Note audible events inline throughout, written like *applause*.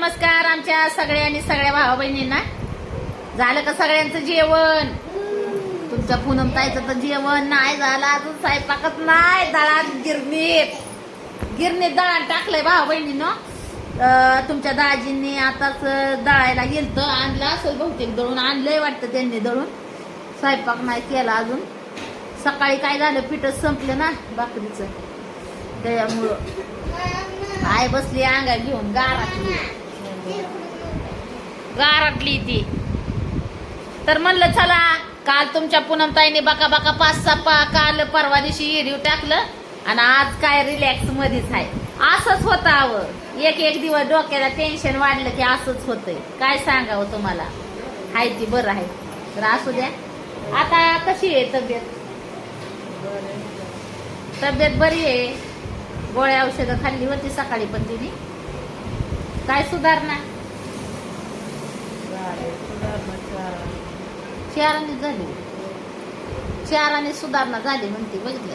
नमस्कार आमच्या सगळ्या आणि सगळ्या भावा बहिणींना. झालं का सगळ्यांचं जेवण? तुमच्या पूनम ताईचं तर जेवण नाही झालं अजून स्वयंपाकच नाही दळात गिरणीत गिरणीत दळण टाकलंय भावा बहिणीनं. तुमच्या दाजींनी आताच दळायला गेलत आणलं असं बहुतेक दळून आणलंय वाटतं त्यांनी दळून. स्वयंपाक नाही केला अजून. सकाळी काय झालं पिठच संपलं ना भाकरीचं. त्याच्यामुळं आई बसली अंगा घेऊन गारा गारातली ती. तर म्हणलं चला काल तुमच्या पूनमताईने बाका बाका पाच सहा पा काल परवा दिवशी व्हिडिओ टाकलं आणि आज काय रिलॅक्स मध्येच आहे. असंच होतं आवं एक एक दिवस डोक्याला टेन्शन वाढलं की असंच होतंय. काय सांगावं तुम्हाला? हाय ती बरं आहे. तर असू द्या. आता कशी आहे तब्येत? तब्येत बरी आहे. गोळ्या औषधं खाल्ली होती सकाळी पण तिने. काय सुधारणा? चाराने झाली. चाराने सुधारणा झाली म्हणते बघितलं?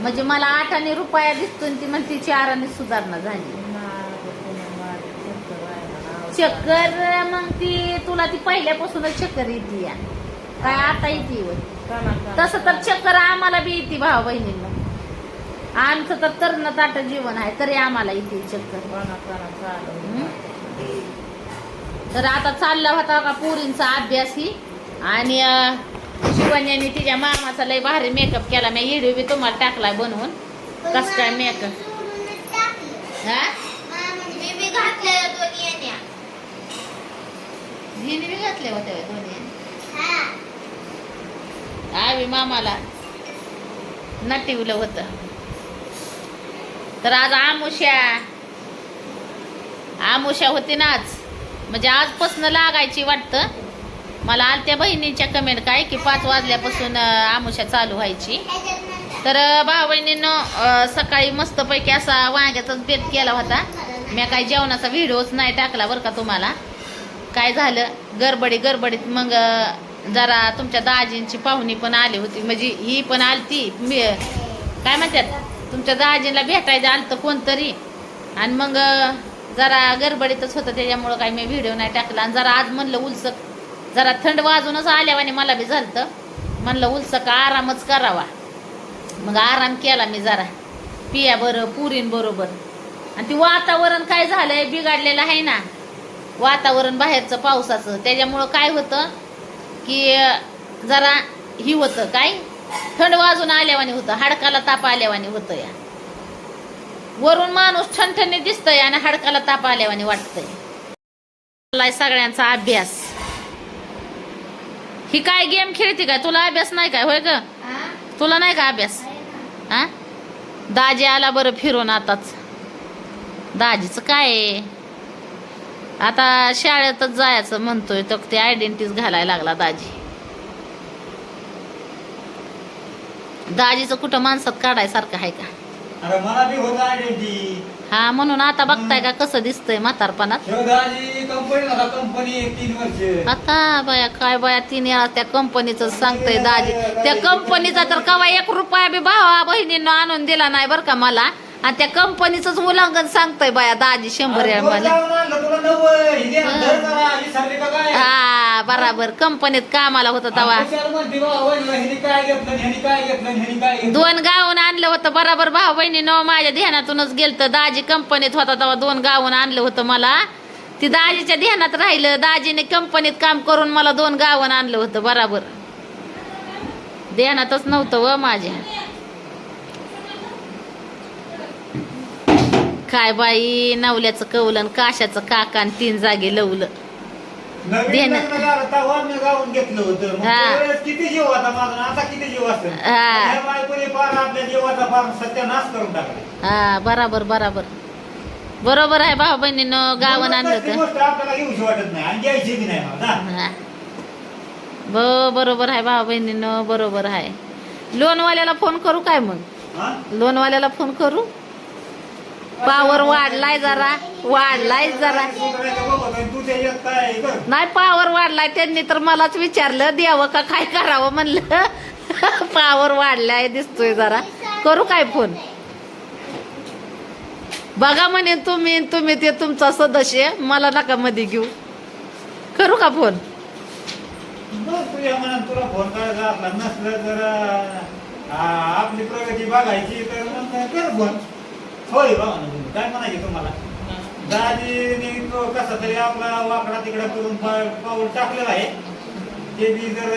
म्हणजे मला आठाने रुपया दिसतो ती म्हणते चाराने सुधारणा झाली. चक्कर मग ती तुला ती पहिल्यापासूनच चक्कर येते या. काय आता येते. तसं तर चक्कर आम्हाला बी येते भाऊ बहिणींना. आमचं तर तरण ताट जीवन आहे तरी आम्हाला येते चक्कर? तर आता चालला होता का पोरींचा अभ्यास ही? आणि अं, शिवण्याने तिच्या मामाचा लय भारी मेकअप केला. मी व्हिडिओ बी तुम्हाला टाकलाय बनवून. कस काय मेकअप हा. हिने घातले होते दोन्ही? हा. आवी मामाला नटिवलं होतं. तर आज आमुष्या. आमुष्या होती ना आज. म्हणजे आजपासून लागायची वाटतं. मला आलत्या बहिणीच्या कमेंट काय की पाच वाजल्यापासून आमुष्या चालू व्हायची. तर भाऊ बहिणीनं सकाळी मस्तपैकी असा वांग्याचाच बेत केला होता. मी काही जेवणाचा व्हिडिओच नाही टाकला बरं का तुम्हाला. काय झालं? गडबडी गडबडीत मग जरा तुमच्या दाजींची पाहुणी पण आली होती. म्हणजे ही पण आलती. मी काय म्हणतात? तुमच्या दाजीला भेटायचं आलं तर कोणतरी. आणि मग जरा गडबडीतच होतं त्याच्यामुळं काही मी व्हिडिओ नाही टाकला. आणि जरा आज म्हणलं उलसक जरा थंड वाजूनच आल्यावाने मला बी झालतं. म्हणलं उलसक आरामच करावा. मग आराम केला मी जरा. पिया बरं पुरीन बरोबर. आणि ती वातावरण काय झालंय बिघडलेलं आहे ना. वातावरण बाहेरचं पावसाचं. त्याच्यामुळं काय होतं की जरा ही होतं. काय? थंड वाजून आल्यावानी होतं हाडकाला ताप आल्यावानी होतं या. वरून माणूस ठणठणी दिसतंय आणि हाडकाला ताप आल्यावानी वाटतंय. सगळ्यांचा अभ्यास. ही काय गेम खेळते काय? तुला अभ्यास नाही काय? होय ग? तुला नाही का अभ्यास? हा दाजी आला बरं फिरून आताच. दाजीचं काय? आता शाळेतच जायचं म्हणतोय तर ते आयडेंटिटीज घालायला लागला दाजी. दाजीचं कुठं माणसात काढायसारखं आहे का? अरे मला बी होत आयडेंटी हा म्हणून आता बघताय का कसं दिसतंय म्हातारपणात? शोधाची कंपनी नका कंपनी एक तीन वर्ष. आता बाया काय बाया तीन वेळा त्या कंपनीचं सांगतंय दाजी. त्या कंपनीचा तर कवा एक रुपया बी भावा बहिणीनं आणून दिला नाही बरं का मला. आणि त्या कंपनीच उल्लंघन सांगतोय बाया दाजी शंभर वेळा मला. हा. बराबर. कंपनीत कामाला होतं घेतलं दोन गावून आणलं होतं बराबर. भाऊ बहिणीनं माझ्या ध्यानातूनच गेलतं. दाजी कंपनीत होता तेव्हा दोन गावून आणलं होतं मला. ती दाजीच्या ध्यानात राहिलं. दाजीने कंपनीत काम करून मला दोन गावून आणलं होतं बराबर. ध्यानातच नव्हतं व माझ्या. काय बाई नवल्याचं कवलं काशाचं काकान तीन जागे लवलं नवीन देणं. लग्न झालं तेव्हा मी गावून घेतलं होतं मग हा. त्यावेळेस किती जीव होता माझा आता किती जीव असतो हा. ह्या बायकोने फार आपल्या जीवाचा फार सत्यानाश करून टाकला हा बराबर बराबर बरोबर आहे भाऊ बहिणीनं गावून आणलं ती तर गोष्ट आपल्याला घेऊशी वाटत नाही आणि द्यायची बी नाही मला ना. हा. ब बरोबर आहे भाऊ बहिणीनं बरोबर आहे लोनवाल्याला फोन करू काय मग हा? लोनवाल्याला फोन करू पावर वाढलाय जरा वाढलाय जरा. नाही पावर वाढलाय त्यांनी तर मलाच विचारलं द्यावं का काय करावं म्हणलं. *laughs* पावर वाढलाय दिसतोय जरा. करू काय फोन? बघा म्हणे तुम्ही तुम्ही ते तुमचा सदस्य मला नका मध्ये घेऊ. करू का फोन? तुला फोन करायचा आपली प्रगती बघायची तर फोन. होय बा काय म्हणायचे तुम्हाला? दाजीने तो कसा तरी आपला वाकडा तिकडा करून पा- पाऊल टाकलेला आहे. ते बी जर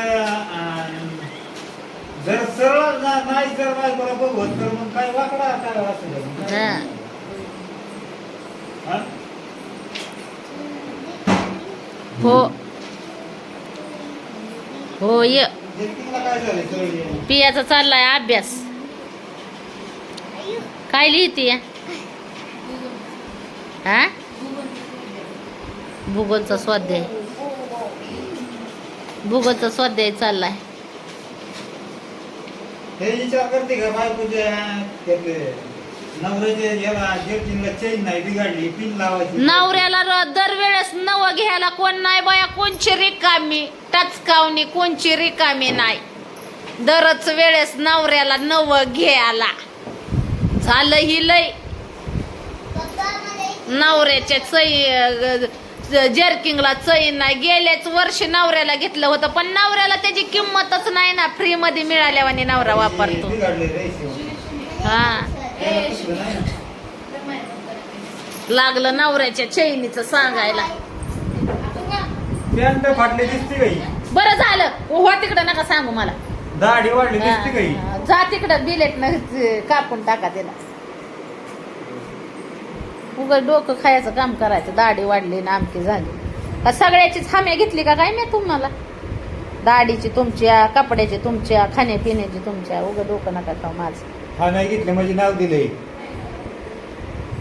जर सरळ ना- नाही जर बायकोला बघवत तर मग काय वाकडा काय असू दे मग काय? हा. हा? हो. हो ये. जेलकिंगला काय पियाचा चाललाय अभ्यास. काय लिहिते? हा? भूगोलचा स्वाध्याय. भूगोलचा स्वाध्याय चाललाय. हे विचार करते का बायकोच्या त्यातले नवऱ्याच्या याला जेलकिंगला चेन नाही बिघडली पिन लावायची. नवऱ्याला र- दरवेळेस नव घ्यायला कोण नाही बाया कोणची रिकामी? टचकावणी कोणची रिकामी नाही. दरच वेळेस नवऱ्याला नव घ्यायला. झालं ही लय. नवऱ्याच्या चै जर्किंगला चैन नाही. गेल्याच वर्षी नवऱ्याला घेतलं होतं पण नवऱ्याला त्याची किंमतच नाही ना. फ्री मध्ये मिळाल्यावाने नवरा वापरतो. हा. लागलं नवऱ्याच्या चैनीचं सांगायला. बरं झालं. हो तिकडं नका सांगू मला. दाढी वाढली दिसते काही. हा, जा तिकडं बिलेट न कापून टाका त्याला उगा डोकं खायचं काम करायचं. दाढी वाढली ना आमची झाली. का सगळ्याचीच हम्या घेतली का काय मी तुम्हाला? दाढीची तुमच्या कपड्याची तुमच्या खाण्यापिण्याची तुमच्या उगा डोकं नका खाऊ माझं. हा नाही घेतले म्हणजे नाव दिलंय.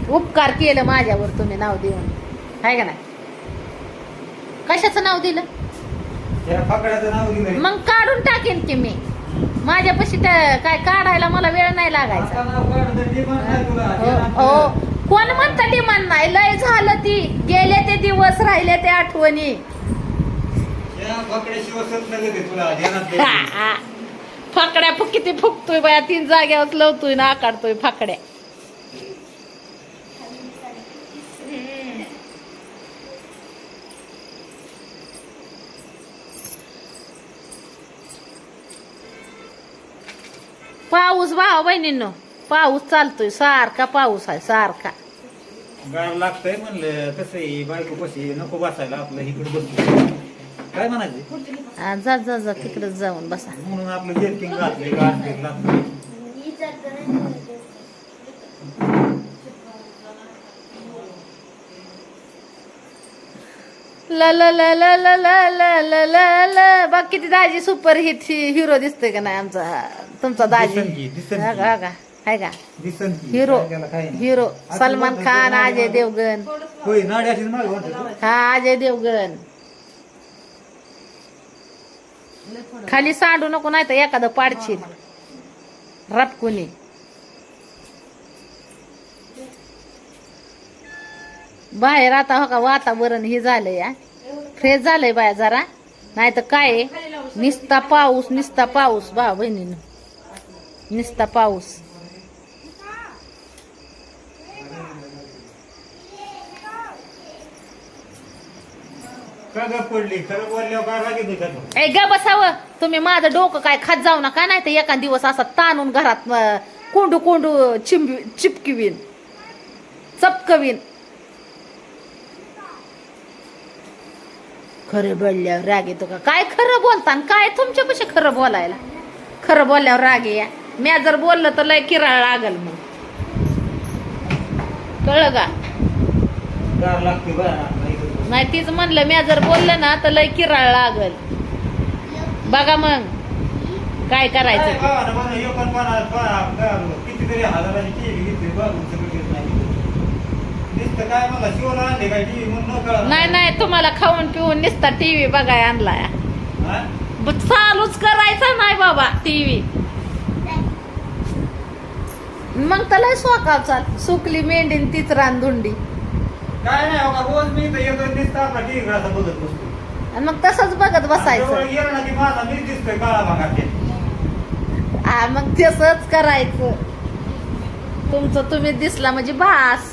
उपकार केलं माझ्यावर तुम्ही नाव देऊन. आहे का नाही? कशाचं नाव दिलं या फाकड्याचं नाव दिलंय मग काढून टाकेन की मी. माझ्यापाशी त्या काय काढायला मला वेळ नाही लागायचा. तर. हो हो. कोण म्हणतं डिमांड नाही? लय झालं ती. गेले ते दिवस राहिले ते आठवणी. *laughs* *laughs* फाकड्या फुक किती फुकतोय बाया. तीन जाग्यावर लवतोय ना आकाडतोय फाकड्या. पाऊस भाव बहिणींनो पाऊस चालतोय सारखा पाऊस आहे सारखा गार लागतंय म्हणलं कसं आहे बायको कशी नको बसायला आपलं इकडे बसतो काय म्हणायचे हा, जा जा जा तिकडे जाऊन बसा म्हणून आपलं जेलकिंग घातलंय गार. ला ला ला ला ला ला ला ला ला ला बघ किती दाजी सुपर हिट हिरो दिसतोय का नाही आमचा हा, तुमचा दाजी दिसन की, दिसन हा की. का, हा का हाय का दिसन की. हिरो काय त्याला काय नाही. हिरो सलमान खान अजय देवगन होय नाडी अशीच मागे म्हणतात. हा अजय देवगन खाली सांडू नको नाही तर एखादं पाडशील रपकुनी बाहेर आता हो का वातावरण हे झालंय हा. फ्रेश झालंय बाया जरा नाही तर काय आहे, निस्ता पाऊस निस्ता पाऊस बा बहिणीनं निस्ता पाऊस? ए ग बसावं. तुम्ही माझं डोकं काय खात जाऊ नका नाही तर एका दिवस असा ताणून घरात कोंडू कोंडू चिंब चिपकिवीन. चपकवीन. खरं बोलल्यावर राग येतो का? काय खरं बोलता काय तुमच्यापाशी खरं बोलायला? खरं बोलल्यावर राग या म्या जर बोललं तर लय किराळ लागल मग. कळलं का? नाही तीच म्हणलं म्या जर बोललं ना तर लय किराळ लागल. बघा मग काय करायचं नाही नाही. तुम्हाला खाऊन पिऊन निसता टीव्ही बघाय आणलाय. चालूच करायचा नाही बाबा टीव्ही मग त्याला स्वकावचा सुकली मेंढीन तीच रानधुंडी. काय नाही बघा रोज मी इथं येतो नुसतं आपला टीव्ही असं बघत बसतो. आणि मग तसंच बघत बसायचं. गेलं ना की माझा मीच दिसतोय काळा भागात ते. मग तसंच करायचं. तुमचं तुम्ही दिसला म्हणजे बास.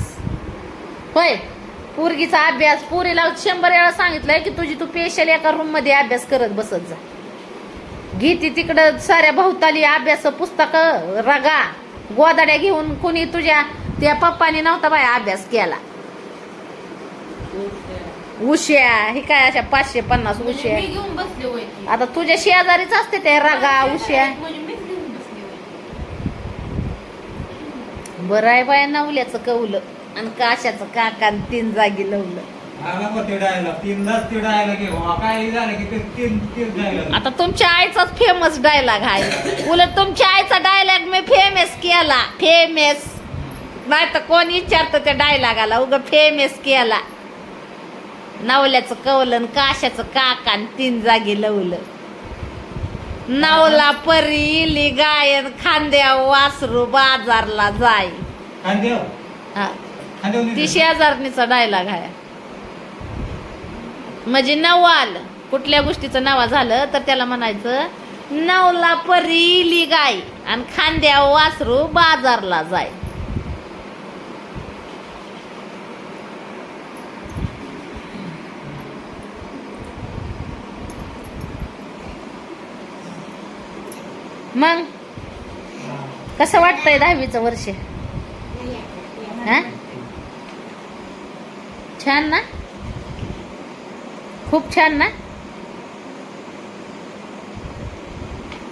होय पोरगीचा अभ्यास. पोरीला शंभर वेळा सांगितलंय की तुझी तू स्पेशल एका रूममध्ये अभ्यास करत बसत जा. घेती तिकडं साऱ्या भोवताली अभ्यास पुस्तक रगा. गोदाड्या घेऊन कुणी तुझ्या त्या पप्पानी नव्हता बाय अभ्यास केला उश्या हे काय अशा पाचशे पन्नास उश्या मी घेऊन बसले होय ती. आता तुझ्या शेजारीच असते ते रगा उश्या म्हणजे. बरं आहे बाया नवल्याचं कवलं आणि काशाचं काका आणि तीन जागी लवलं तीनदाच. काय झालं की ते तीन तीन आता तुमच्या आईचाच फेमस डायलॉग आहे. उलट तुमच्या आईचा डायलॉग मी फेमस केला. फेमस नाही तर कोण विचारतं त्या डायलॉगाला उग फेमस केला. नवल्याचं कवलन काशाचं काका आणि तीन जागी लवलं. नवला परी इली गायन खांद्या वासरू बाजारला जाय. खांदेव हा. खांदेव ती शेजारणीचा डायलॉग आहे. म्हणजे नवाल कुठल्या गोष्टीचं नवा झालं तर त्याला म्हणायचं नवला परी इली गाय आणि खांद्या वासरू बाजारला जाय. मग? कसं वाटतंय दहावीचं वर्ष? हा? छान ना? खूप छान ना?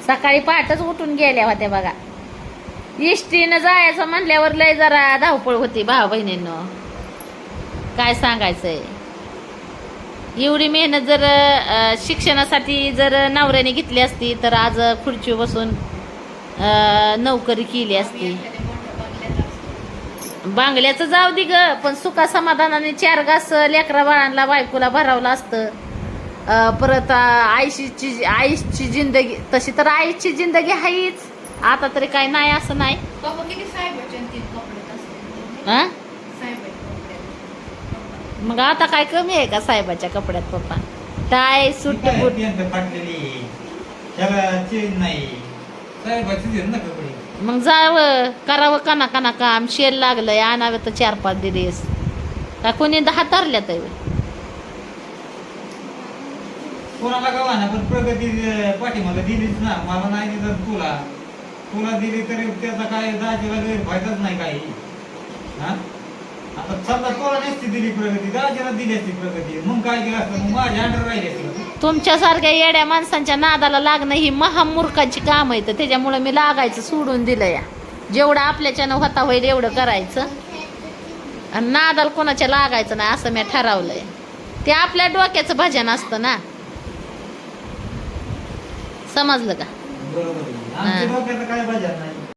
सकाळी पहाटच उठून गेल्या होत्या बघा. इष्टीनं जायचं म्हणल्यावर लय जरा धावपळ होती भाऊ बहिणीनं. काय सांगायचंय? एवढी मेहनत जर शिक्षणासाठी जर नवऱ्याने घेतली असती तर आज खुर्ची बसून नोकरी केली असती. बांगल्याचं जाऊ दे ग पण सुखा समाधानाने चार घास लेकरा बाळांना बायकोला भरावलं असतं. अं, परत अं, आईची जिंदगी तशी तर आईची जिंदगी आहेच आता तरी काय नाही असं नाही. हा? मग आता काय कमी आहे का साहेबाच्या कपड्यात पप्पा? टाय सुट बूट? नाही. मग जावं करावं काना काना काम शेल लागलंय आणावं तर चार पाच दिवस. का कोणी दहा तारल्या तर कोणाला गावा ना पण प्रगती अं, दिलीच ना. मला नाही दिलं तुला. तुला दिली तरी त्याचा काय दाजीला गैरफायदाच नाही काही. हा? आता समजा तुला नसती दिली प्रगती दाजीला दिली असती प्रगती मग काय केलं असतं? मग माझ्या अंडर राहिली असती. तुमच्यासारख्या येड्या माणसांच्या नादाला लागणं ही महामूर्खाची काम आहे तर त्याच्यामुळे मी लागायचं सोडून दिलं या. जेवढं आपल्याच्यानं होता होईल एवढं करायचं. आणि नादाला कोणाच्या लागायचं नाही असं मी ठरवलंय. ते आपल्या डोक्याचं भजन असतं ना. समजलं का? बरोबर आहे. आमच्या. डोक्याचं काय नाही?